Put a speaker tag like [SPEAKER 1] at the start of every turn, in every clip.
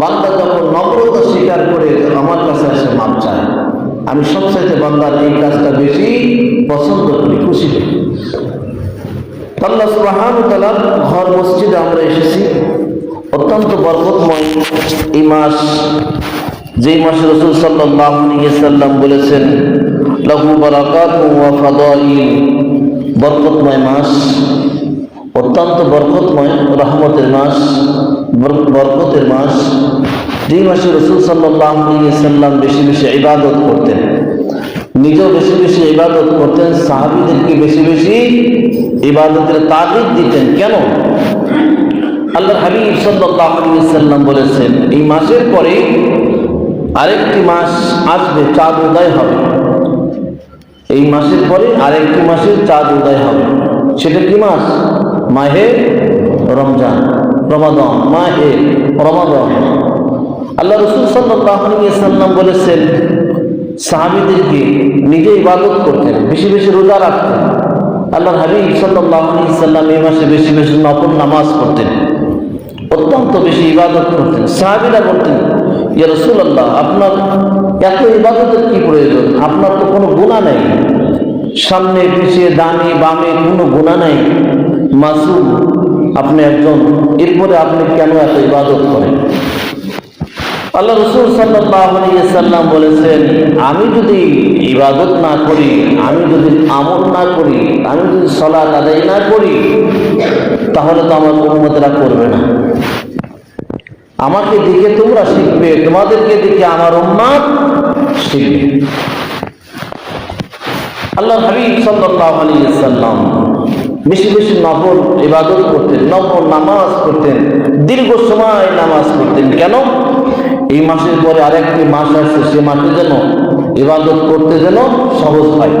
[SPEAKER 1] বান্দা যখন নম্রতা স্বীকার করে আমার কাছে এসে মাপ চায়, আমি সবচাইতে বান্দার এই কাজটা বেশি পছন্দ করি, খুশি করি আল্লাহ সুবহান ঘর মসজিদে আমরা এসেছি। অত্যন্ত বরকতময় এই মাস, যেই মাসে রসুল সাল্লাম বলেছেন লঘু বরাকাত বরকতময় মাস। অত্যন্ত বরকতময় রহমতের মাস, বর- বরকতের মাস। যেই মাসে রসুল সাল্লাহ সাল্লাম বেশি বেশি ইবাদত করতেন, নিজেও বেশি বেশি ইবাদত করতেন, সাহাবিদেরকে বেশি বেশি ইবাদতের তাগিদ দিতেন। কেন? আল্লাহ হাবিব সাল্লাহ সাল্লাম বলেছেন, এই মাসের পরে আরেকটি মাস আসবে, চাঁদ উদয় হবে। এই মাসের পরে আরেকটি মাসের চাঁদ উদয় হবে। সেটা কি মাস? মাহে রমজান, রমাদন, মাহে রমাদন। আল্লাহ রসুল সাল্লাম বলেছেন, সাহাবিদেরকে নিজে ইবাদত করতেন, বেশি বেশি রোজা রাখতেন। আল্লাহ হাবিব সাল্লাম এই মাসে বেশি বেশি নকল নামাজ পড়তেন, অত্যন্ত বেশি ইবাদত করতেন। সাহাবিরা বলতেন, ইয়া রসুল্লাহ আপনার এত ইবাদতের কি প্রয়োজন? আপনার তো কোনো গুণা নেই। সামনে পিছিয়ে ডানে বামে কোনো গুণা নেই। মাসুম, আপনি একজন, এরপরে আপনি কেন এত ইবাদত করেন? আল্লাহ রসুল সাল্লাম বলেছেন, আমি যদি ইবাদত না করি, আমি যদি আমল না করি, আমি যদি সলাৎ আদায় না করি, তাহলে তো আমার উন্মতেরা করবে না। আমাকে দেখে তোমরা শিখবে, তোমাদেরকে দেখে আমার উম্মাদ শিখবে। আল্লাহ হাবিব সাল্লাহ আলী সাল্লাম বেশি বেশি নফল ইবাদত করতেন, নফল নামাজ করতেন দীর্ঘ সময় নামাজ পড়তেন। কেন? এই মাসের পরে আরেকটি মাস আসছে সে মাসে যেন ইবাদত করতে যেন সহজ হয়।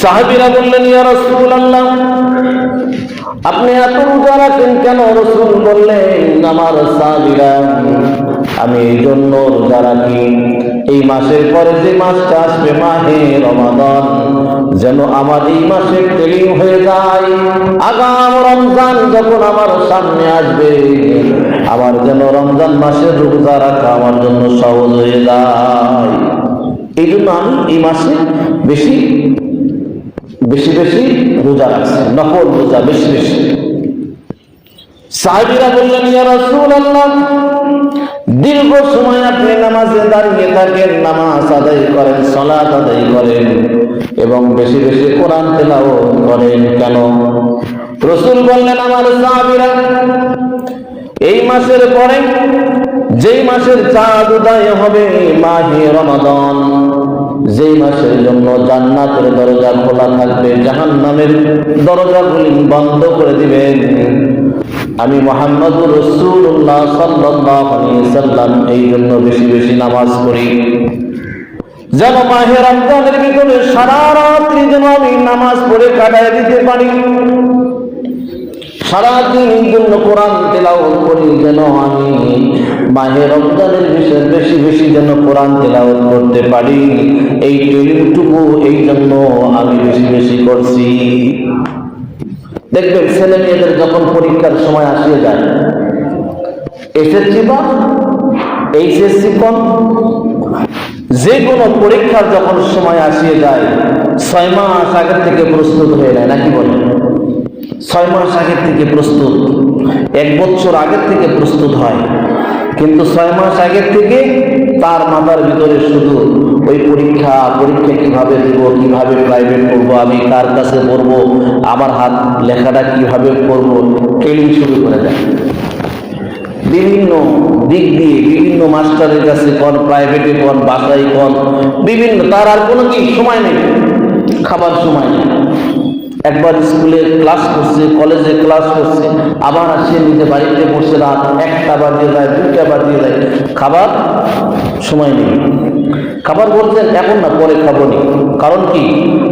[SPEAKER 1] সাহাবিরা বললেন, ইয়া রাসূলুল্লাহ, আপনি এত রোজা রাখেন কেন? রসুল বললেন, আমার সাহাবিরা, আমি এই জন্য রোজা রাখি। এই মাসের পরে যে মাসটা আসবে, মাহে রমাদান যেন আমার এই মাসে ট্রেনিং হয়ে যায়। আগাম রমজান যখন আমার সামনে আসবে, আমার যেন রমজান মাসের রোজা রাখা আমার জন্য সহজ হয়ে যায়। এই জন্য আমি এই মাসে বেশি বেশি বেশি রোজা রাখছি নকল রোজা বেশি বেশি। বললেন, ইয়া রাসূলুল্লাহ নামাজে দাঁড়িয়ে থাকেন নামাজ আদায় করেন আদায় করেন এবং বেশি বেশি কোরআন তেলাও করেন। কেন? রসুল বললেন, আমার সাহাবিরা, এই মাসের পরে যেই মাসের চাঁদ উদয় হবে, মাহে রমাদান। যেই মাসের জন্য জান্নাতের দরজা খোলা থাকবে, জাহান্নামের দরজাগুলি বন্ধ করে দিবেন। আমি মোহাম্মদ রসুল্লাহ সাল্লাহ সাল্লাম এই জন্য বেশি বেশি নামাজ পড়ি। যেন মাহে রমজানের ভিতরে সারা রাত্রি যেন আমি নামাজ পড়ে কাটায় দিতে পারি। সারাদিন এই জন্য কোরআন তেলাওয়াত করি যেন আমি মাহে রমজানের বিষয়ে বেশি বেশি যেন কোরআন তেলাওয়াত করতে পারি। এই ট্রেনিংটুকু এই জন্য আমি বেশি বেশি করছি। দেখবেন ছেলে মেয়েদের যখন পরীক্ষার সময় আসিয়ে যায়, এসএসসি বা এইচএসসি কম যে কোনো পরীক্ষার যখন সময় আসিয়ে যায়, ছয় মাস আগের থেকে প্রস্তুত হয়ে যায় নাকি বলেন? ছয় মাস আগের থেকে প্রস্তুত, এক বছর আগের থেকে প্রস্তুত হয়। কিন্তু ছয় মাস আগের থেকে তার মাথার ভিতরে শুধু ওই পরীক্ষা পরীক্ষা কীভাবে দেব, কীভাবে প্রাইভেট করব, আমি কার কাছে পড়ব, আমার হাত লেখাটা কীভাবে করব ট্রেনিং শুরু করে দেয়। বিভিন্ন দিক দিয়ে বিভিন্ন মাস্টারের কাছে কোন প্রাইভেটে কোন, বাসায় কোন, বিভিন্ন, তার আর কোনো কি, সময় নেই, খাবার সময় নেই। একবার স্কুলে ক্লাস করছে কলেজে ক্লাস করছে, আবার আসে নিজে বাড়িতে বসে রাত একটা বাজিয়ে যায় দুইটা বাজিয়ে যায় খাবার সময় নেই। খাবার বলছেন এখন না, পরে খাব নি। কারণ কি?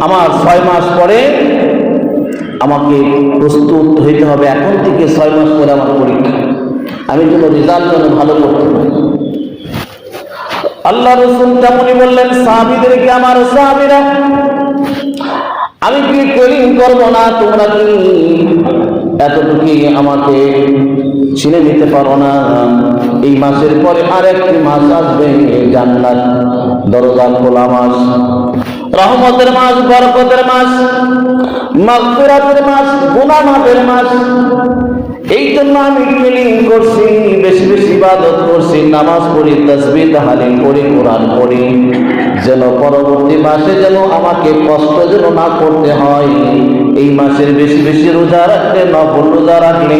[SPEAKER 1] আমার ছয় মাস পরে আমাকে প্রস্তুত হইতে হবে। এখন থেকে ছয় মাস পরে আমার পরীক্ষা। আমি যেন রেজাল্ট যেন ভালো করতে পারি। আল্লাহ রসুল তেমনি বললেন, সাহাবিদেরকে আমার সাহাবিরা আমি কি কলিম করব না? তোমরা কি এতটুকুই আমাকে ছিনে নিতে পারো না? এই মাসের পরে আরেকটি মাস আসবে জান্নাত দরজা খোলা মাস, রহমতের মাস, বরকতের মাস, মাগফিরাতের মাস, গুনাহ মাফের মাস এই জন্য আমি ট্রেনিং করছি, বেশি বেশি ইবাদত করছি, নামাজ পড়ি, তসবিহ, তাহলিল করি কোরআন পড়ি। যেন পরবর্তী মাসে যেন আমাকে কষ্ট যেন না করতে হয়। এই মাসের বেশি বেশি রোজা রাখলে নফল রোজা রাখলে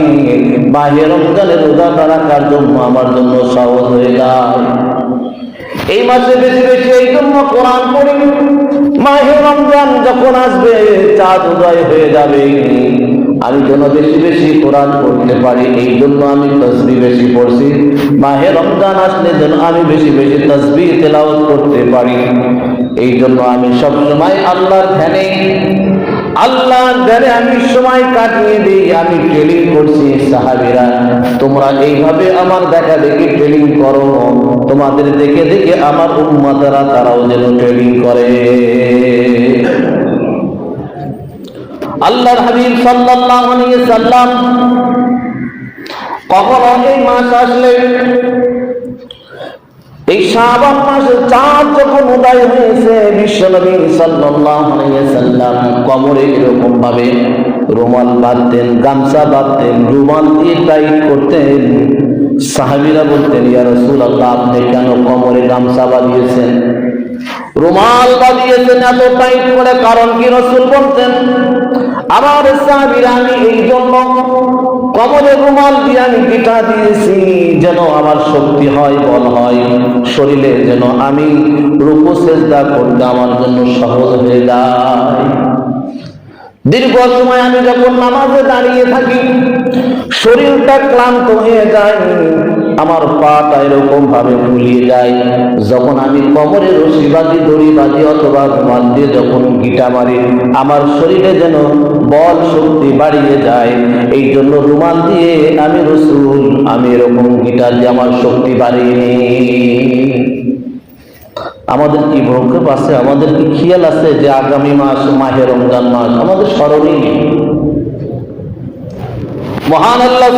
[SPEAKER 1] মাহের রমজানের রোজাটা রাখার জন্য আমার জন্য সহজ হয়ে এই মাসে বেশি বেশি এই জন্য কোরআন পড়ি। মাহে রমজান যখন আসবে, চাঁদ উদয় হয়ে যাবে। আমি যেন বেশি বেশি কোরআন পড়তে পারি, এই জন্য আমি তসবি বেশি পড়ছি। মাহে রমজান আসলে যেন আমি বেশি বেশি তসবি তেলাওয়াত করতে পারি। এই জন্য আমি সব সময় আল্লাহর ধ্যানে আল্লাহ ধ্যানে আমি সময় কাটিয়ে দিই আমি ট্রেনিং করছি সাহাবিরা। তোমরা এইভাবে আমার দেখা দেখি ট্রেনিং করো, তোমাদের দেখে দেখে আমার উম্মাদারা তারাও যেন ট্রেনিং করে। আল্লাহর হাবিব সাল্লাল্লাহু আলাইহি সাল্লাম কখনো এই মাস আসলে এই শাবান মাসে চাঁদ যখন উদয় হয়েছে বিশ্বনবী সাল্লাল্লাহু আলাইহি সাল্লাম কমরে এরকম ভাবে রুমাল বাঁধতেন, গামছা বাঁধতেন, রুমাল দিয়ে টাইট করতেন। সাহাবীরা বলতেন, ইয়া রাসূলুল্লাহ, আপনি কেন কমরে গামছা বাঁধিয়েছেন? রুমাল বাঁধিয়েছেন এত টাইট করে কারণ কি রসুল বলতেন, আমার সাহাবীরা, আমি এই জন্য কমলে রুমাল দিয়ে আমি পিঠা দিয়েছি যেন আমার শক্তি হয়, বল হয়, শরীরে যেন আমি রূপ চেষ্টা করতে আমার জন্য সহজ হয়ে যায়। দীর্ঘ সময় আমি যখন নামাজে দাঁড়িয়ে থাকি, শরীরটা ক্লান্ত হয়ে যায়, আমার পাটা এরকম ভাবে ফুলিয়ে যায়। যখন আমি কোমরে রশি বাঁধি, দড়ি বাঁধি অথবা রুমাল দিয়ে যখন গিটা মারি, আমার শরীরে যেন বল শক্তি বাড়িয়ে যায়। এই জন্য রুমাল দিয়ে আমি রসুল, আমি এরকম গিটার দিয়ে আমার শক্তি বাড়িয়ে নিই। আমাদের কি ভোগ্য আছে? আমাদের কি খেয়াল আছে যে আগামী মাস, মাহে রমজান মাস? আমাদের স্মরণই নেই। মহান আল্লাহ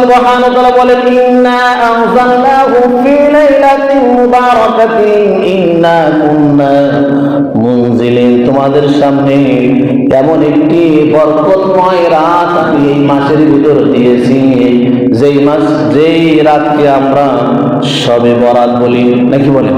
[SPEAKER 1] বলেন, ইন্না আনজালনাহু ফি লাইলাতিন মুবারাকাতিন, ইন্না কুন্না মুনজিলিন। তোমাদের সামনে এমন একটি বরকতময় রাত আমি এই মাসের ভিতর দিয়েছি। যেই মাস, যেই রাতকে আমরা সবে বরাত বলি, নাকি বলেন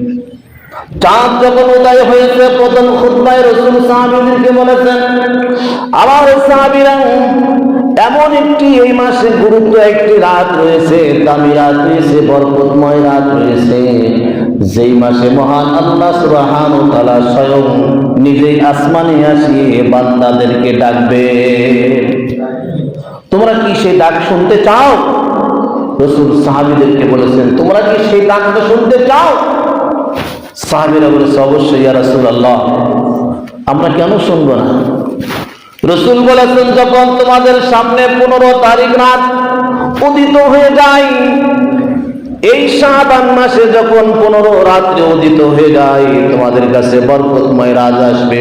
[SPEAKER 1] চাঁদ যখন উদয় হয়েছে প্রথম খুতবায় রসুল সাহাবীদেরকে বলেছেন, আমার সাহাবীরা এমন একটি এই মাসে গুরুত্ব একটি রাত রয়েছে, দামি রাত রয়েছে, বরকতময় রাত রয়েছে। যেই মাসে মহান আল্লাহ তাআলা স্বয়ং নিজেই আসমানে আসিয়ে বান্দাদেরকে ডাকবে। তোমরা কি সেই ডাক শুনতে চাও? রসুল সাহাবীদেরকে বলেছেন, তোমরা কি সেই ডাকটা শুনতে চাও? সাহাবীরা বলেছে, অবশ্যই ইয়া রাসূলুল্লাহ, আমরা কেন শুনব না? রসুল বলেছেন, যখন তোমাদের সামনে পনেরো তারিখ রাত উদিত হয়ে যায়, এই শাবান মাসে যখন পনেরো রাত্রে উদিত হয়ে যায়, তোমাদের কাছে বরকতময় রাজ আসবে।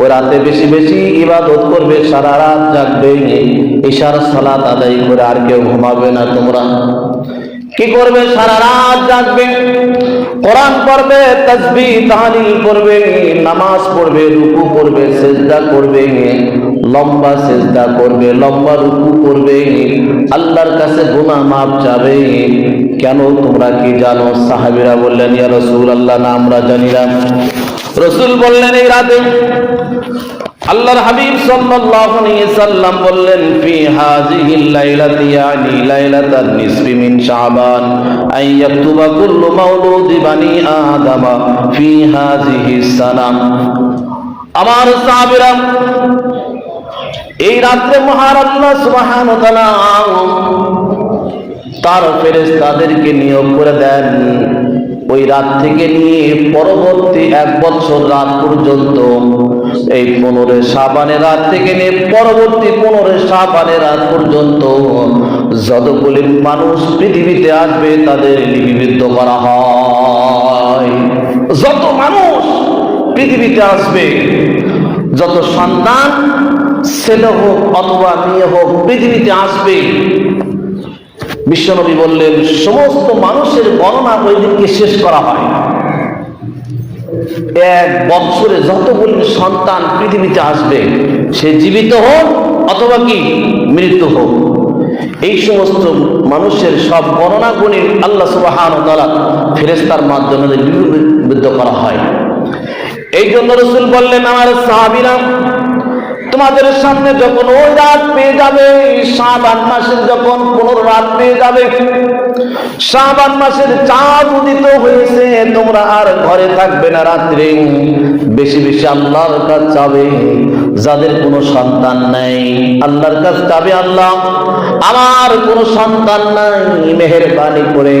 [SPEAKER 1] ওই রাতে বেশি বেশি ইবাদত করবে, সারা রাত জাগবে, ইশার সালাত আদায় করে আর কেউ ঘুমাবে না তোমরা। কি করবে? সারা রাত জাগবে। কোরআন পড়বে তসবি তাহলিল করবে নামাজ পড়বে, রুকু করবে, সেজদা করবে, লম্বা সেজদা করবে, লম্বা রুকু করবে। আল্লাহর কাছে গুনাহ মাপ চাবে। কেন তোমরা কি জানো? সাহাবীরা বললেন, ইয়া রাসূল আল্লাহ না, আমরা জানি না। রসুল বললেন, এই রাতে আল্লাহর হাবিব সাল্লাল্লাহু আলাইহি সাল্লাম বললেন, ফি হাযিহিল লাইলাতি ইয়ানি লাইলাতান নিসফি মিন শাবান আই ইয়াকতুবা কুল্লু মাউলুদি বানি আদম ফি হাযিহি সানাম আমার সাহাবীরা, এই রাত্রে মহান আল্লাহ সুবহানাহু ওয়া তাআলা তার ফেরেস তাদেরকে নিয়োগ করে দেন। ওই রাত থেকে নিয়ে পরবর্তী এক বছর রাত পর্যন্ত এই পনেরো সাবানের রাত থেকে নিয়ে পরবর্তী পনেরো সাবানের রাত পর্যন্ত যতগুলি মানুষ পৃথিবীতে আসবে তাদের লিপিবদ্ধ করা হয়। যত মানুষ পৃথিবীতে আসবে, যত সন্তান, ছেলে হোক অথবা মেয়ে হোক পৃথিবীতে আসবে বিশ্বনবী বললেন, সমস্ত মানুষের গণনা ওই দিনকে শেষ করা হয় এক বৎসরে যতগুলি সন্তান পৃথিবীতে আসবে, সে জীবিত হোক অথবা কি, মৃত্যু হোক। এই সমস্ত মানুষের সব গণনা গুণী আল্লাহ সুবাহান ফেরেস্তার মাধ্যমে লিপিবদ্ধ করা হয়। এই জন্য রসুল বললেন, আমার সাহাবিরা তোমাদের সামনে যখন ওই রাত পেয়ে যাবে, শাবান মাসের যখন পনেরো রাত পেয়ে যাবে, শাবান মাসের চাঁদ উদিত হয়েছে, তোমরা আর ঘরে থাকবে না রাত্রে। বেশি বেশি আল্লাহর কাছ চাবে, যাদের কোনো সন্তান নাই। আল্লাহর কাছ চাবে আল্লাহ। আমার কোনো সন্তান নাই, মেহেরবানি করে।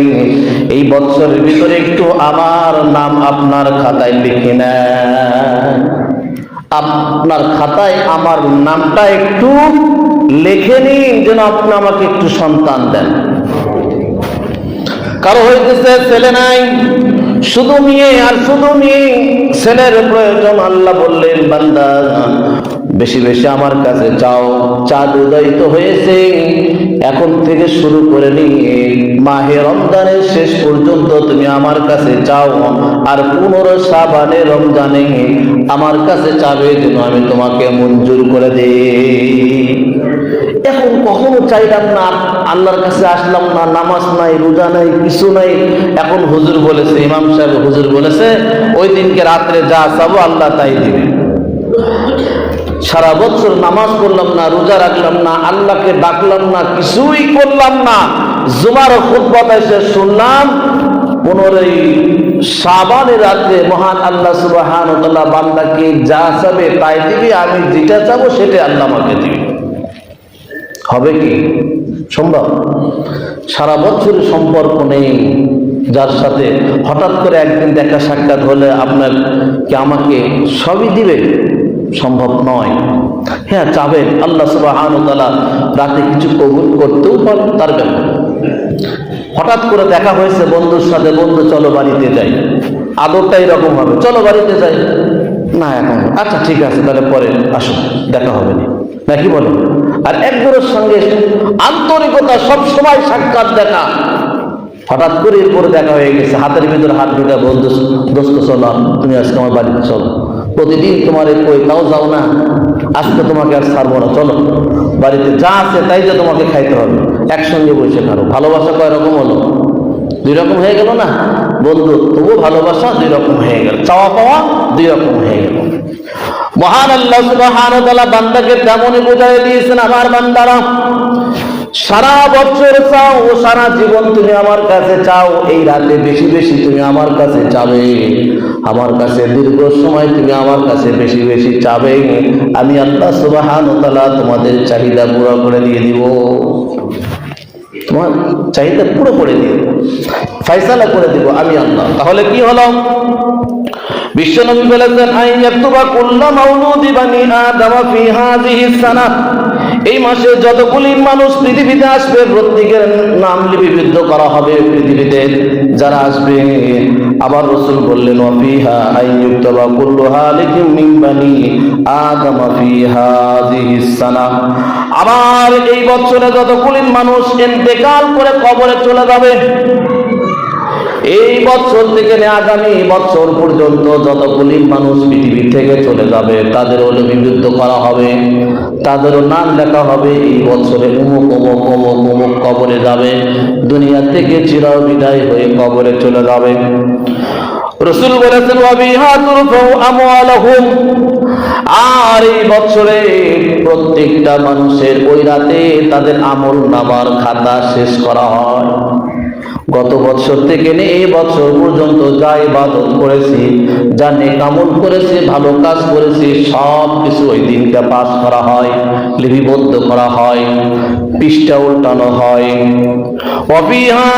[SPEAKER 1] এই বছরের ভিতরে একটু আমার নাম আপনার খাতায় লিখে নেয় আপনার খাতায় আমার নামটা একটু লেখে নিন, যেন আপনি আমাকে একটু সন্তান দেন। কারও হইতেছে ছেলে নাই শুধু মেয়ে আর শুধু মেয়ে। ছেলের প্রয়োজন আল্লাহ বললেন, বান্দা, বেশি বেশি আমার কাছে চাও। চাঁদ উদয়িত হয়েছে, এখন থেকে শুরু করে নিয়ে মাহে রমজানের শেষ পর্যন্ত তুমি আমার কাছে চাও। আর পুনর সাবানে রমজানে আমার কাছে চাবে যেন আমি তোমাকে মঞ্জুর করে দিই। এখন কখনো চাইলাম না, আল্লাহর কাছে আসলাম না, নামাজ নাই, রোজা নাই, কিছু নাই। এখন হুজুর বলেছে, ইমাম সাহেব হুজুর বলেছে, ওই দিনকে রাত্রে যা চাবো আল্লাহ তাই দিবে। সারা বছর নামাজ পড়লাম না, রোজা রাখলাম না, আল্লাহকে ডাকলাম না, কিছুই করলাম না। জুমার খুতবাত এসে শুনলাম, পনেরোই সাবানের রাত্রে মহান আল্লাহ সুবাহান বান্দাকে যা চাবে তাই দিবি, আমি যেটা চাবো সেটা আল্লাহ আমাকে দিবি। হবে কি? সম্ভব। সারা বছরের সম্পর্ক নেই যার সাথে হঠাৎ করে একদিন দেখা সাক্ষাৎ হলে আপনার কি আমাকে সবই দিবে? সম্ভব নয়। হ্যাঁ চাবেন আল্লাহ সুবাহ রাতে কিছু কবুল করতেও পারেন তার ব্যাপার হঠাৎ করে দেখা হয়েছে বন্ধুর সাথে, বন্ধু চলো বাড়িতে যাই। আদরটা এরকম হবে। চলো বাড়িতে যাই। না, এখন আচ্ছা ঠিক আছে, তাহলে পরে আসুন। দেখা হবে না। নাকি বলেন আর একজনের সঙ্গে আন্তরিকতা সব সময় সাক্ষাৎ দেখা হঠাৎ করে এরপরে দেখা হয়ে গেছে, হাতের ভিতরে হাত ঢুকে বন্ধু দোস্ত চলো তুমি আজকে আমার বাড়িতে চলো। প্রতিদিন তোমার এই কই তাও যাও না। আজকে তোমাকে আর ছাড়বো না, চলো। বাড়িতে যা আছে তাই যে তোমাকে খাইতে হবে। একসঙ্গে বসে খারো। ভালোবাসা কয় রকম হলো? দুই রকম হয়ে গেল না? বন্ধু তবু ভালোবাসা দুই রকম হয়ে গেল। চাওয়া পাওয়া দুই রকম হয়ে গেল। মহান আল্লাহ সুবহান বান্দাকে তেমনই বোঝাই দিয়েছেন আমার বান্দারা, সারা বছর চাও ও সারা জীবন তুমি আমার কাছে চাও, এই রাতে বেশি বেশি তুমি আমার কাছে চাবে আমার কাছে দীর্ঘ সময় তুমি আমার কাছে বেশি বেশি চাবে আমি আল্লাহ সুবাহান তোমাদের চাহিদা পুরো করে দিয়ে দিব। তোমার চাহিদা পুরো করে দিব। ফাইসালা করে দিব আমি আল্লাহ। তাহলে কি হলো? বিশ্বনবী বলেছেন আই ইয়াকতুবা কুল্লা মাউলুদি বানি আদম ফি হাযিহি সানা এই মাসে যতগুলি মানুষ পৃথিবীতে আসবে, প্রত্যেকের নাম লিপিবদ্ধ করা হবে পৃথিবীতে। যারা আসবে, আবার রসুল বললেন অফিহা আই ইউক্তবা কুল্লু হালিকিম মিন বানি আদম ফি হাযিহি সানা আবার এই বছরে যতগুলি মানুষ ইন্তেকাল করে কবরে চলে যাবে এই বছর থেকে আগামী বছর পর্যন্ত যতগুলি মানুষ পৃথিবী থেকে চলে যাবে তাদেরও লিপিবদ্ধ করা হবে তাদেরও নাম লেখা হবে, এই বছরে অমুক অমুক অমুক অমুক কবরে যাবে, দুনিয়া থেকে চির বিদায় হয়ে কবরে চলে যাবে। রসুল বলেছেন আর এই বছরে প্রত্যেকটা মানুষের ওই রাতে তাদের আমল নামার খাতা শেষ করা হয়। গত বছর থেকে নে, এই বছর পর্যন্ত যা ইবাদত করেছি, যা নেকামল করেছি, ভালো কাজ করেছি, সব কিছু ওই দিনটা পাস করা হয়, লিপিবদ্ধ করা হয়, পৃষ্ঠা উল্টানো হয়। وفيها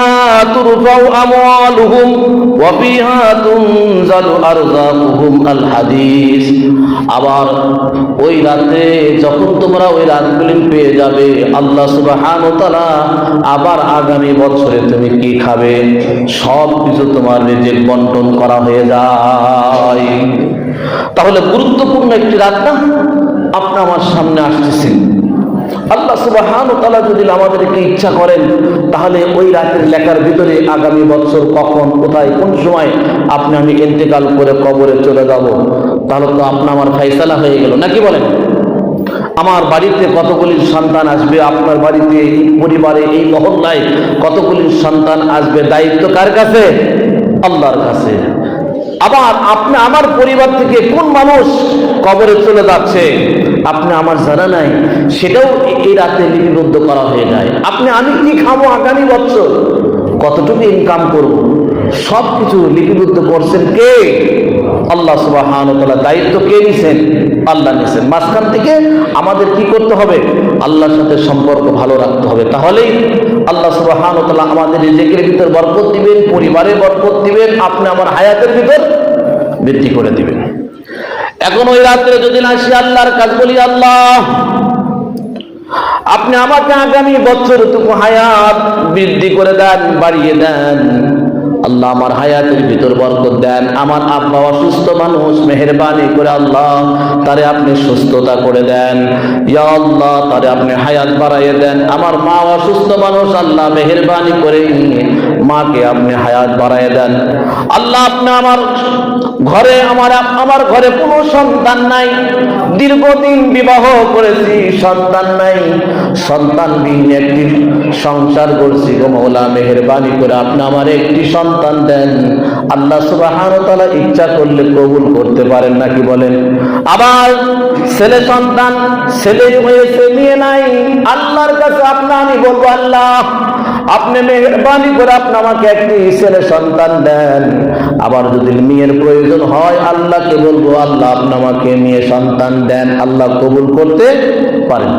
[SPEAKER 1] ترفع أموالهم وفيها تنزل أرزاقهم الحديث আবার ওই রাতে যখন তোমরা ওই রাতগুলি পেয়ে যাবে আল্লাহ সুবহান আবার আগামী বছরে তুমি কি খাবে সব কিছু তোমার নিজের বন্টন করা হয়ে যায় তাহলে গুরুত্বপূর্ণ একটি রাত না আপনি আমার সামনে আসতেছেন আল্লাহ সুবাহান তালা যদি আমাদেরকে ইচ্ছা করেন, তাহলে ওই রাতের লেখার ভিতরে আগামী বছর কখন, কোথায়, কোন সময় আপনি আমি ইন্তেকাল করে কবরে চলে যাব? তাহলে তো আপনা আমার ফাইসালা হয়ে গেল। নাকি বলেন? আমার বাড়িতে কতগুলি সন্তান আসবে? আপনার বাড়িতে এই পরিবারে এই মহল্লায় কতগুলি সন্তান আসবে? দায়িত্ব কার কাছে? আল্লাহর কাছে। আবার আপনি, আমার পরিবার থেকে কোন মানুষ কবরে চলে যাচ্ছে? আপনি আমার জানা নাই, সেটাও এই রাতে লিপিবদ্ধ করা হয়ে যায়। আপনি আমি কি খাব আগামী বছর? কতটুকু ইনকাম করব? সব কিছু লিপিবদ্ধ করছেন কে? আল্লাহ সুবাহান দায়িত্ব কে নিছেন? আল্লাহ নিছেন। মাঝখান থেকে আমাদের কি করতে হবে? আল্লাহর সাথে সম্পর্ক ভালো রাখতে হবে। তাহলেই আল্লাহ সুবাহান আমাদের রিজেকের ভিতর বরকত দিবেন পরিবারে বরকত দিবেন, আপনি আমার হায়াতের ভিতর বৃদ্ধি করে দিবেন। এখন ওই রাত্রে যদি না আসি আল্লাহর কাজ বলি, আল্লাহ, আপনি আমাকে আগামী বছর টুকু হায়াত বৃদ্ধি করে দেন, বাড়িয়ে দেন। আল্লাহ আমার হায়াতের ভিতর বরকত দেন। আমার আব্বা অসুস্থ মানুষ, মেহরবানি করে আল্লাহ তারে আপনি সুস্থতা করে দেন। ইয়া আল্লাহ, তারে আপনি হায়াত বাড়াইয়ে দেন। আমার মা অসুস্থ মানুষ, আল্লাহ মেহরবানি করে মাকে আপনি হায়াত বাড়াইয়ে দেন। আল্লাহ আপনি আমার ঘরে, আমার আমার ঘরে কোনো সন্তান নাই। দীর্ঘদিন বিবাহ করেছি, সন্তান নাই। সন্তানবিহীন একটি সংসার করছি গো মৌলা, মেহরবানি করে আপনি আমার একটি সন্তান দেন। আল্লাহ সুবাহান তালা ইচ্ছা করলে কবুল করতে পারেন নাকি বলেন? আবার ছেলে সন্তান, ছেলে হয়েছে মেয়ে নাই। আল্লাহর কাছে আপনি আমি বলব, আল্লাহ আপনি মেহরবানি করে আপনি আমাকে একটি ছেলে সন্তান দেন। আবার যদি মেয়ের প্রয়োজন হয়, আল্লাহকে বলব, আল্লাহ আপনি আমাকে মেয়ে সন্তান দেন। আল্লাহ কবুল করতে পারেন।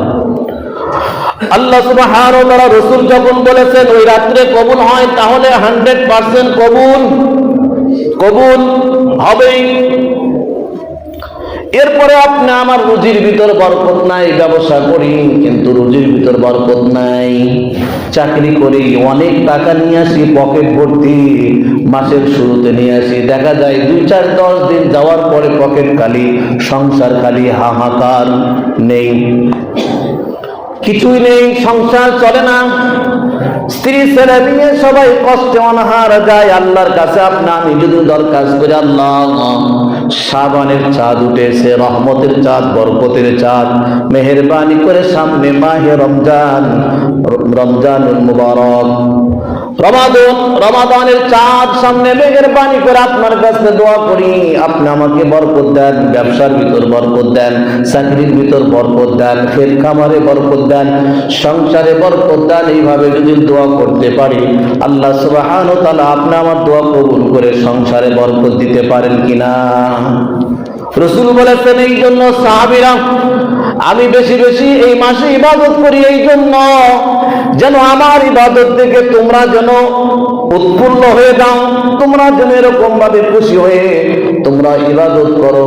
[SPEAKER 1] আল্লাহ তাআলা রাসূল যখন বলেছেন, ওই রাত্রে কবুল হয়, তাহলে 100% কবুল। কবুল হবেই। এরপরে আপনি আমার রুজির ভিতর বরকত নাই, ব্যবসা করি, কিন্তু রুজির ভিতর বরকত নাই। চাকরি করি, অনেক টাকা নিয়ে আসি, পকেট ভর্তি, মাসের শুরুতে নিয়ে আসি। দেখা যায় দুই চার দশ দিন যাওয়ার পরে পকেট খালি, সংসার খালি, হাহাকার নেই। কিছুই নেই, সংসার চলে না। স্ত্রী, ছেলে নিয়ে সবাই কষ্টে অনাহার যায়, আল্লাহর কাছে আপনি আমি যদি করে, আল্লাহ। সাবানের চাঁদ উঠেছে রহমতের চাঁদ বরকতের চাঁদ মেহরবানি করে সামনে মাহে রমজান রমজান মুবারক। রমাদন, রমাদানের চাঁদ সামনে মেহরবানি করে আপনার কাছে দোয়া করি। আপনি আমাকে বরকত দেন, ব্যবসার ভিতর বরকত দেন, চাকরির ভিতর বরকত দেন ফের খামারে বরকত দেন, সংসারে বরকত দেন, এইভাবে যদি দোয়া করতে পারি, আল্লাহ সুবাহান তালা আপনি আমার দোয়া কবুল করে সংসারে বরকত দিতে পারেন কিনা? রসুল বলেছেন, এই জন্য সাহাবিরা আমি বেশি বেশি এই মাসে ইবাদত করি এই জন্য। যেন আমার ইবাদত থেকে তোমরা যেন উৎফুল্ল হয়ে যাও, তোমরা যেন এরকম ভাবে খুশি হয়ে তোমরা ইবাদত করো।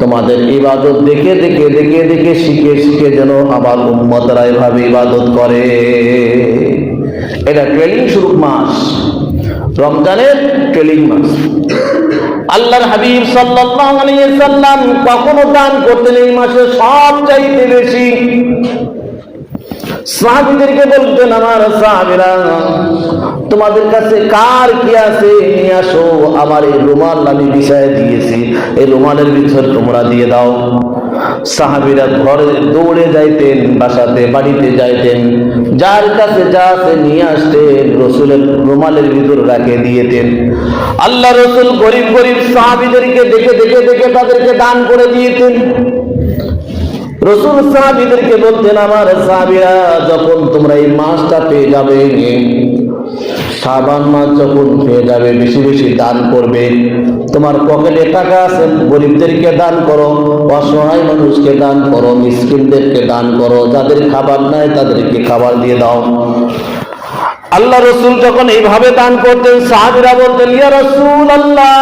[SPEAKER 1] তোমাদের ইবাদত দেখে দেখে দেখে দেখে শিখে শিখে যেন আমার উম্মতরা এভাবে ইবাদত করে। এটা ট্রেনিং শুরু মাস। রমজানের ট্রেনিং মাস। আল্লাহর হাবিব সাল্লাম কখনো দান করতেন এই মাসে সব চাইতে বেশি। সাহাবীদেরকে বলতেন, আমার সাহাবীরা, তোমাদের কাছে কার কি আছে? নিয়ে আসো, আমার এই রুমাল আমি বিষয়ে দিয়েছি। এই রুমালের ভিতর তোমরা দিয়ে দাও। সাহাবীরা ঘরে দৌড়ে যাইতেন, বাসাতে, বাড়িতে যাইতেন। যার কাছে যা নিয়ে আসতেন, রসুলের রুমালের ভিতর রাখে দিয়েতেন। আল্লাহ রসুল গরিব গরিব সাহাবীদেরকে দেখে দেখে দেখে তাদেরকে দান করে দিয়েতেন। রসুল সাহাবিদেরকে বলতেন, আমার সাহাবিরা, যখন তোমরা এই মাসটা পেয়ে যাবে সাবান মাস যখন পেয়ে যাবে, বেশি বেশি দান করবে। তোমার পকেটে টাকা আছে, গরিবদেরকে দান করো, অসহায় মানুষকে দান করো, মিসকিনদেরকে দান করো, যাদের খাবার নাই তাদেরকে খাবার দিয়ে দাও। আল্লাহ রসুল যখন এইভাবে দান করতেন, সাহাবিরা বলতেন, ইয়া রসুল আল্লাহ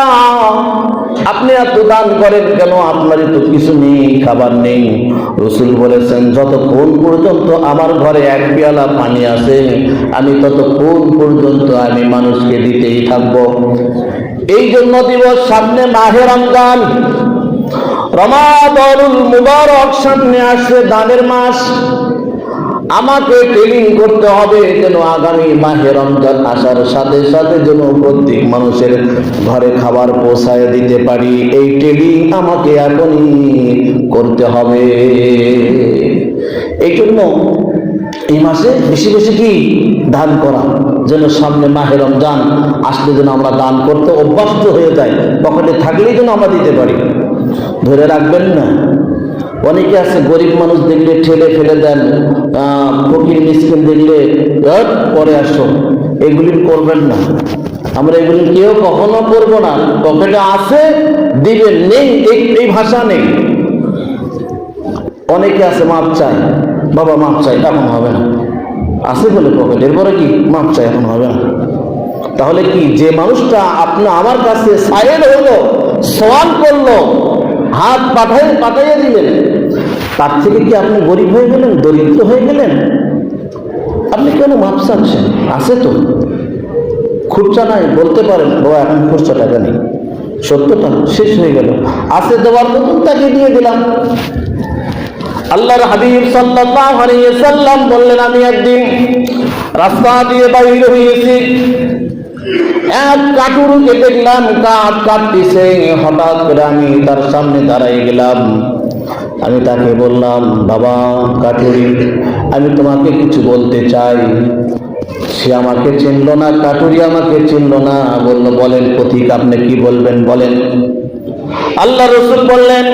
[SPEAKER 1] আপনি এত দান করেন কেন? আপনারই তো কিছু নেই, খাবার নেই। রসুল বলেছেন, যতক্ষণ পর্যন্ত আমার ঘরে এক পেয়ালা পানি আছে, আমি ততক্ষণ পর্যন্ত আমি মানুষকে দিতেই থাকব। এই জন্য দিবস সামনে মাহে রমজান। রমাদরুল মুবারক সামনে আসছে দানের মাস। আমাকে ট্রেনিং করতে হবে যেন আগামী মাহে রমজান আসার সাথে সাথে যেন প্রত্যেক মানুষের ঘরে খাবার পৌঁছায় দিতে পারি। এই ট্রেনিং আমাকে এখনই করতে হবে। এই জন্য এই মাসে বেশি বেশি কি দান করা, যেন সামনে মাহে রমজান আসলে যেন আমরা দান করতে অভ্যস্ত হয়ে যাই। পকেটে থাকলেই যেন আমরা দিতে পারি। ধরে রাখবেন না? অনেকে আছে গরিব মানুষ দেখলে ঠেলে ফেলে দেন ফকির মিসকিন দেখলে "ধ্যাৎ, পরে আসো। এগুলি করবেন না। আমরা এগুলি কেউ কখনো করব না। পকেটে আছে দিবেন নেই এই- ভাষা নেই। অনেকে আছে মাপ চায়। বাবা মাপ চাই এখন হবে না। আছে বলে পকেট এরপরে কি? মাপ চাই এখন হবে না। তাহলে কি যে মানুষটা আপনি আমার কাছে সাইল হলো সওয়াল করল হাত পাঠাই, পাঠাইয়া দিলেন। তার থেকে কি আপনি গরিব হয়ে গেলেন, দরিদ্র হয়ে গেলেন? আপনি কেন মাপ চাচ্ছেন? আছে তো। খুচরা নাই, বলতে পারেন বাবা এখন খুচরা টাকা নেই। সত্যটা শেষ হয়ে গেল। আছে দেওয়ার মতন তাকে দিয়ে দিলাম। আল্লাহর হাবিব সাল্লাল্লাহু আলাইহি সাল্লাম বললেন, আমি একদিন রাস্তা দিয়ে বাইরে হয়েছি এক দেখলাম কাঠ কাটতেছে। হঠাৎ করে আমি তার সামনে দাঁড়াই গেলাম। আমি তাকে বললাম, বাবা, কাটুরি, আমি তোমাকে কিছু বলতে চাই। সে আমাকে চিনল না, কাটুরি আমাকে চিনল না। বলল, বলেন, পথিক, আপনি কি বলবেন, বলেন। আল্লাহ রসুল বললেন,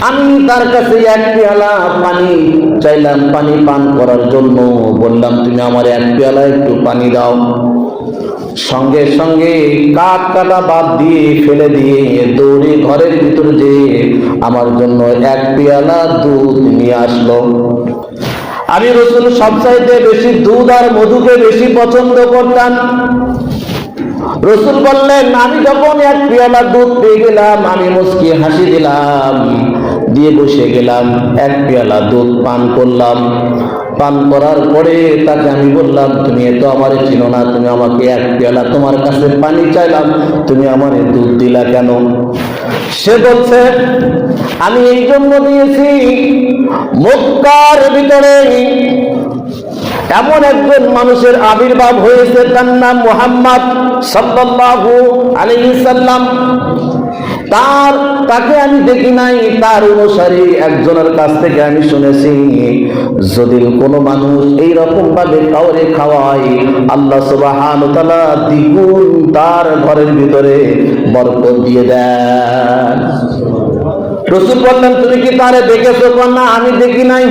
[SPEAKER 1] আমি তার কাছে এক পেয়ালা পানি চাইলাম, পানি পান করার জন্য। বললাম, তুমি আমার এক পেয়ালা একটু পানি দাও। সঙ্গে সঙ্গে কাঠ কাটা বাদ দিয়ে ফেলে দিয়ে দৌড়ে ঘরের ভিতর যে আমার জন্য এক পেয়ালা দুধ নিয়ে আসলো। আমি রসুল সবচাইতে বেশি দুধ আর মধুকে বেশি পছন্দ করতাম। রসুল বললেন, আমি যখন এক পেয়ালা দুধ পেয়ে গেলাম, আমি মুসকি হাসি দিলাম, দিয়ে বসে গেলাম, এক পেয়ালা দুধ পান করলাম। পান করার পরে তাকে আমি বললাম, তুমি তো আমার চিনো না, তুমি আমাকে এক পেয়ালা তোমার কাছে পানি চাইলাম, তুমি আমার দুধ দিলা কেন? সে বলছে, আমি এই জন্য দিয়েছি, মক্কার ভিতরে এমন একজন মানুষের আবির্ভাব হয়েছে, তার নাম মোহাম্মদ সাল্লাল্লাহু আলাইহি সাল্লাম। তার, তাকে আমি দেখি নাই, তার অনুসারী একজনের কাছ থেকে আমি শুনেছি, যদি কোনো মানুষ এই রকম ভাবে কাউরে খাওয়ায়, আল্লাহ সুবহান তাআলা দ্বিগুণ তার ঘরের ভিতরে বরকত দিয়ে দেন। রসুল বললেন, তুমি কি তারে দেখেছ? না আমি দেখি নাই।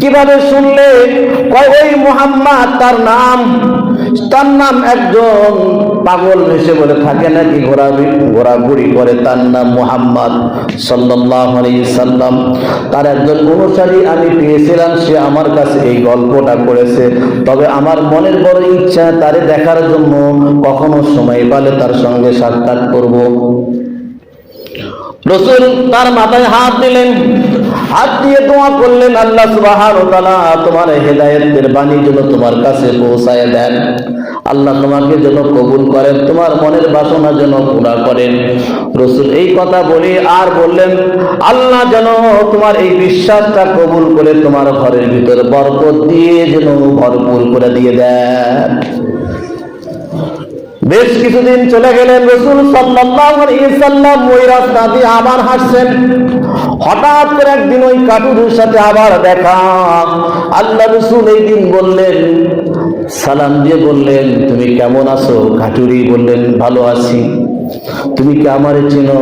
[SPEAKER 1] কীভাবে শুনলে? ওই মোহাম্মদ, তার নাম তার নাম একজন পাগল ভেসে বলে, থাকে নাকি ঘোরাবি ঘোরাঘুরি করে তার নাম মোহাম্মদ আলাইহি সাল্লাম? তার একজন অনুসারী, আমি পেয়েছিলাম, সে আমার কাছে এই গল্পটা করেছে। তবে আমার মনের বড় ইচ্ছা তারে দেখার জন্য কখনো সময় পালে তার সঙ্গে সাক্ষাৎ করব। রসুল তার মাথায় হাত দিলেন। হাত দিয়ে দোয়া করলেন আল্লাহ তাআলা, তোমার হেদায়েতের বাণী যেন তোমার কাছে পৌঁছায় দেন। আল্লাহ তোমাকে যেন কবুল করেন, তোমার মনের বাসনা যেন পুরা করেন। রসুল এই কথা বলে আর বললেন, আল্লাহ যেন তোমার এই বিশ্বাসটা কবুল করে তোমার ঘরের ভিতর বরকত দিয়ে যেন ভরপুর করে দিয়ে দেন। বেশ কিছুদিন চলে গেলেন রসুল আবার হাসছেন হঠাৎ করে একদিন ওই কাটুরের সাথে আবার দেখা। আল্লাহ রসুল এই দিন বললেন, সালাম দিয়ে বললেন, তুমি কেমন আছো? কাটুরি বললেন, ভালো আছি। তুমি কি আমারে চিনো?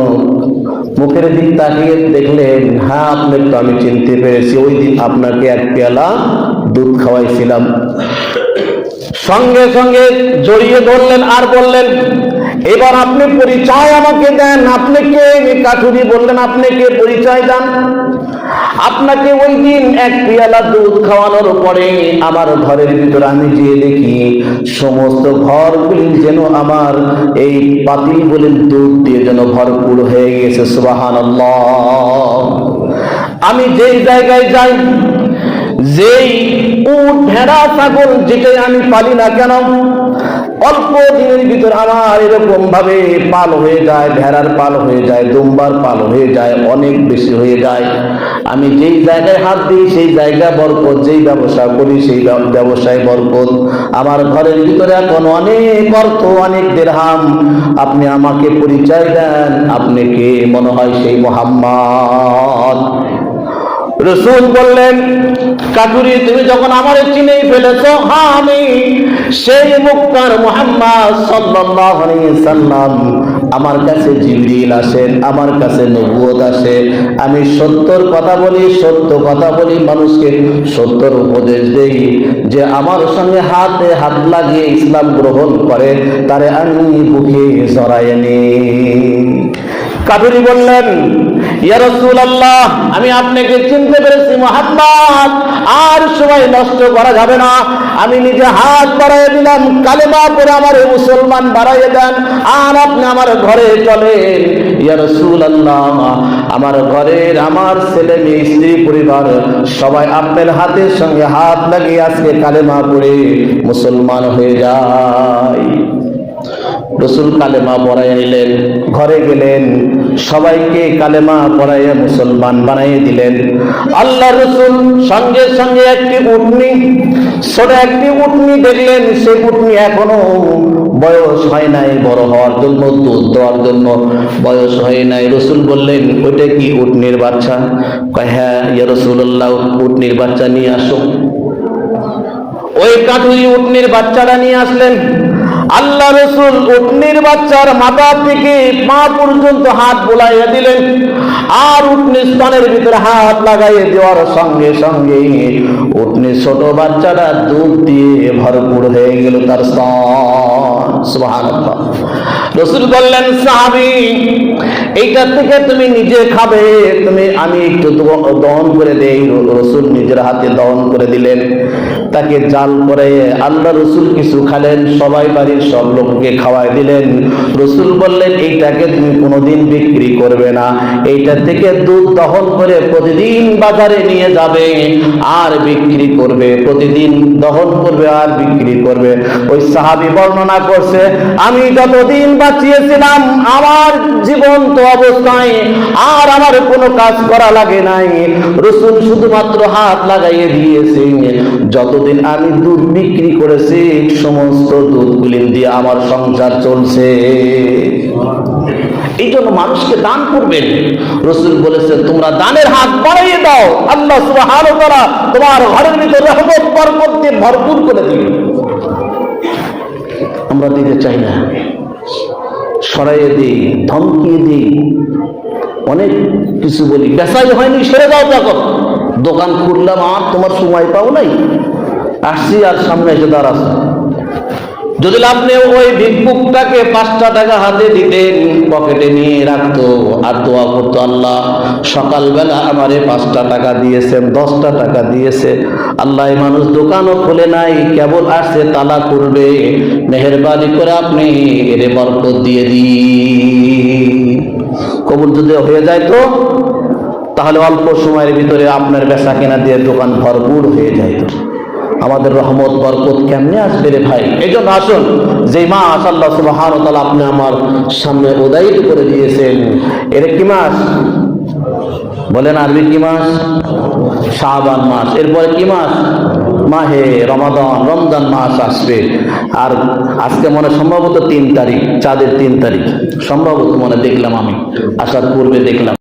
[SPEAKER 1] মুখের দিক তাকিয়ে দেখলেন হ্যাঁ আপনার তো আমি চিনতে পেরেছি। ওই দিন আপনাকে এক পেয়ালা দুধ খাওয়াইছিলাম। সঙ্গে সঙ্গে জড়িয়ে ধরলেন আর বললেন, এবার আপনি পরিচয় আমাকে দেন। আপনি কে? কাঠুরি বললেন, আপনি কে? পরিচয় দেন। আপনাকে ওই দিন এক পেয়ালা দুধ খাওয়ানোর পরে আমার ঘরের ভিতরে আমি যেয়ে দেখি, সমস্ত ঘরগুলি যেন আমার এই পাতিল বলেন দুধ দিয়ে যেন ভরপুর হয়ে গেছে। সুবাহান আমি যেই জায়গায় যাই যেই উট, ভেড়া, ছাগল যেটাই আমি পালি না কেন, অল্প দিনের ভিতর আমার এরকম ভাবে পাল হয়ে যায়, ভেড়ার পাল হয়ে যায়, দুম্বার পাল হয়ে যায়, অনেক বেশি হয়ে যায়। আমি যেই জায়গায় হাত দিই, সেই জায়গা বরকত, যেই ব্যবসা করি, সেই ব্যবসায় বরকত। আমার ঘরের ভিতরে এখন অনেক অর্থ, অনেক দেড়হাম। আপনি আমাকে পরিচয় দেন, আপনি কে? মনে হয় সেই মোহাম্মদ। রসুল বললেন কাকুরি তুমি যখন আমার চিনেই ফেলেছ হ্যাঁ আমি সেই মুক্তার মোহাম্মদ সাল্লাল্লাহু আলাইহি সাল্লাম। আমার কাছে জিবরিল আসেন আমার কাছে নবুয়ত আসে। আমি সত্যর কথা বলি, সত্য কথা বলি, মানুষকে সত্যর উপদেশ দেই যে আমার সঙ্গে হাতে হাত লাগিয়ে ইসলাম গ্রহণ করে, তারে আমি বুকে জড়াই নিই। কাবুরি বললেন আমি আপনাকে চিনতে পেরেছি মুহাম্মদ। আর সময় নষ্ট করা যাবে না। আমি নিজে হাত বাড়াইয়ে দিলাম, কালেমা পরে আমার মুসলমান বাড়াইয়ে দেন। আর আপনি আমার ঘরে চলেন ইয়া রাসূলুল্লাহ, আমার ঘরের আমার ছেলে মেয়ে, স্ত্রী পরিবার, সবাই আপনার হাতের সঙ্গে হাত লাগিয়ে আজকে কালেমা পড়ে মুসলমান হয়ে যায়। রসুল কালেমা পড়াইয়া নিলেন। ঘরে গেলেন। সবাইকে কালেমা পড়াইয়া মুসলমান বানাইয়ে দিলেন। আল্লাহ রসুল সঙ্গে সঙ্গে একটি উটনি, ছোট একটি উটনি দেখলেন। সে উটনি এখনও বয়স হয় নাই, বড় হওয়ার জন্য, দুধ দেওয়ার জন্য বয়স হয় নাই। রসুল বললেন, ওইটা কি উটনির বাচ্চা? হ্যাঁ ইয়া রসুল্লাহ উটনির বাচ্চা নিয়ে আসো। ওই কাঠুরি উটনির বাচ্চাটা নিয়ে আসলেন। আল্লাহ রসুল উটনির বাচ্চার মাথা থেকে পা পর্যন্ত হাত বোলাইয়া দিলেন। আর উটনি স্তনের ভিতরে হাত লাগাইয়ে দেওয়ার সঙ্গে সঙ্গে উটনি ছোট বাচ্চাটা দুধ দিয়ে ভরপুর হয়ে গেল তার স্তন। সুবহানাল্লাহ। রসুল বললেন, সাহাবি, এইটা থেকে তুমি নিজে খাবে। তুমি, আমি একটু দহন করে দেই। রসুল নিজের হাতে দহন করে দিলেন। তাকে জাল করে আল্লাহ রসুল কিছু খালেন। সবাই বাড়ির সব লোককে খাওয়াই দিলেন। রসুল বললেন, এইটাকে তুমি কোনোদিন বিক্রি করবে না। এইটা থেকে দুধ দহন করে প্রতিদিন বাজারে নিয়ে যাবে। আর বিক্রি করবে, প্রতিদিন দহন করবে, আর বিক্রি করবে। ওই সাহাবি বর্ণনা করছে, আমি যতদিন বাঁচিয়েছিলাম, আমার জীবন্ত অবস্থায় আর আমার কোনো কাজ করা লাগে নাই। রসুল শুধুমাত্র হাত লাগাইয়ে দিয়েছে। যতদিন আমি দুধ বিক্রি করেছি, সমস্ত দুধগুলি দিয়ে আমার সংসার চলছে। এই জন্য মানুষকে দান করবেন। রসুল বলেছে, তোমরা দানের হাত বাড়াইয়ে দাও। আল্লাহ ওয়া তোমার ঘরের ভিতরে রহমত, বরকত দিয়ে ভরপুর করে দিবে আমরা দিতে চাই না। সরাইয়ে দিই, ধমকিয়ে দিই। অনেক কিছু বলি বেসাই হয়নি, সেরে যাও দেখো। দোকান খুললাম, আর তোমার সময় পাও নাই। আসছি আর সামনে এসে দাঁড়াস যদি আপনি ওই ভিক্ষুকটাকে পাঁচটা টাকা হাতে দিতেন, পকেটে নিয়ে রাখতো, আর দোয়া করতো, আল্লাহ, সকালবেলা আমারে পাঁচটা টাকা দিয়েছেন, দশটা টাকা দিয়েছে আল্লাহ মানুষ দোকানও খোলে নাই, কেবল আসছে, তালা করবে মেহরবানি করে আপনি এরে বরকত দিয়ে দিন। কবুল যদি হয়ে যায় তো, তাহলে অল্প সময়ের ভিতরে আপনার বেচা কেনা দিয়ে দোকান ভরপুর হয়ে যায় তো। আমাদের রহমত, বরকত কেমনে আসবে রে ভাই? এই জন্য আসুন যে মাস আল্লাহ সুবহান তাআলা আপনি আমার সামনে উদায়িত করে দিয়েছেন, এর কি মাস। বলেন আরবি কি মাস? শাহবান মাস। এরপরে কি মাস? মাহে রমাদান, রমজান মাস আসবে। আর আজকে মনে সম্ভবত তিন তারিখ, চাঁদের তিন তারিখ। সম্ভবত মনে দেখলাম আমি, আসার পূর্বে দেখলাম।